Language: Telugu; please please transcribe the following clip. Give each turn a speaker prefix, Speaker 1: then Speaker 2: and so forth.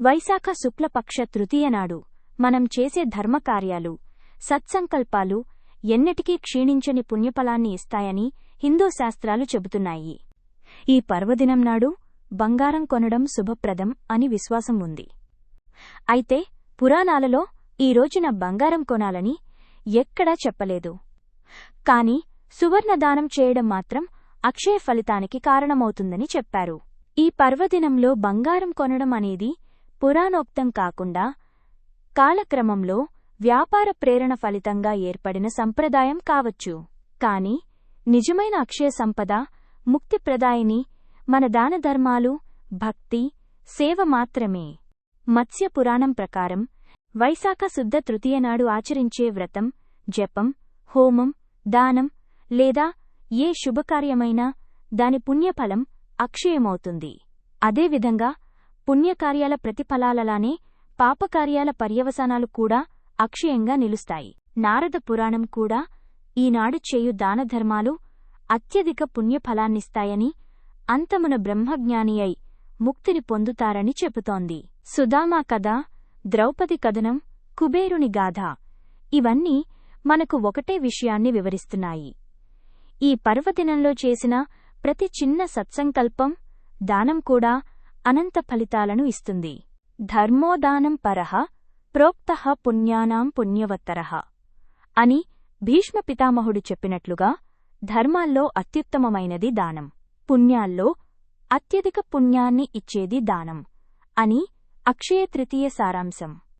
Speaker 1: వైశాఖ శుక్లపక్ష తృతీయనాడు మనం చేసే ధర్మకార్యాలు సత్సంకల్పాలు ఎన్నటికీ క్షీణించని పుణ్యఫలాన్ని ఇస్తాయని హిందూ శాస్త్రాలు చెబుతున్నాయి. ఈ పర్వదినం నాడు బంగారం కొనడం శుభప్రదం అని విశ్వాసం ఉంది. అయితే పురాణాలలో ఈ రోజున బంగారం కొనాలని ఎక్కడా చెప్పలేదు. కాని సువర్ణదానం చేయడం మాత్రం అక్షయ ఫలితానికి కారణమవుతుందని చెప్పారు. ఈ పర్వదినంలో బంగారం కొనడం అనేది పురాణోక్తం కాకుండా కాలక్రమంలో వ్యాపార ప్రేరణ ఫలితంగా ఏర్పడిన సంప్రదాయం కావచ్చు. కాని నిజమైన అక్షయ సంపద ముక్తిప్రదాయిని మన దానధర్మాలు భక్తి సేవ మాత్రమే. మత్స్య పురాణం ప్రకారం వైశాఖ శుద్ధ తృతీయ నాడు ఆచరించే వ్రతం జపం హోమం దానం లేదా ఏ శుభకార్యమైనా దాని పుణ్యఫలం అక్షయమవుతుంది. అదేవిధంగా పుణ్యకార్యాల ప్రతిఫలాలలానే పాపకార్యాల పర్యవసానాలు కూడా అక్షయంగా నిలుస్తాయి. నారద పురాణం కూడా ఈనాడు చేయు దానధర్మాలు అత్యధిక పుణ్యఫలాన్నిస్తాయని అంతమున బ్రహ్మజ్ఞాని అయి ముక్తిని పొందుతారని చెబుతోంది. సుదామా కథ ద్రౌపది కథనం కుబేరుని గాథ ఇవన్నీ మనకు ఒకటే విషయాన్ని వివరిస్తున్నాయి. ఈ పర్వదినంలో చేసిన ప్రతి చిన్న సత్సంకల్పం దానం కూడా అనంత ఫలితాలను ఇస్తుంది. ధర్మోదానం పరః ప్రోక్త పుణ్యానాం పుణ్యవత్తరః అని భీష్మ పితామహుడు చెప్పినట్లుగా ధర్మాల్లో అత్యుత్తమమైనది దానం. పుణ్యాల్లో అత్యధిక పుణ్యాన్ని ఇచ్చేది దానం అని అక్షయ తృతీయ సారాంశం.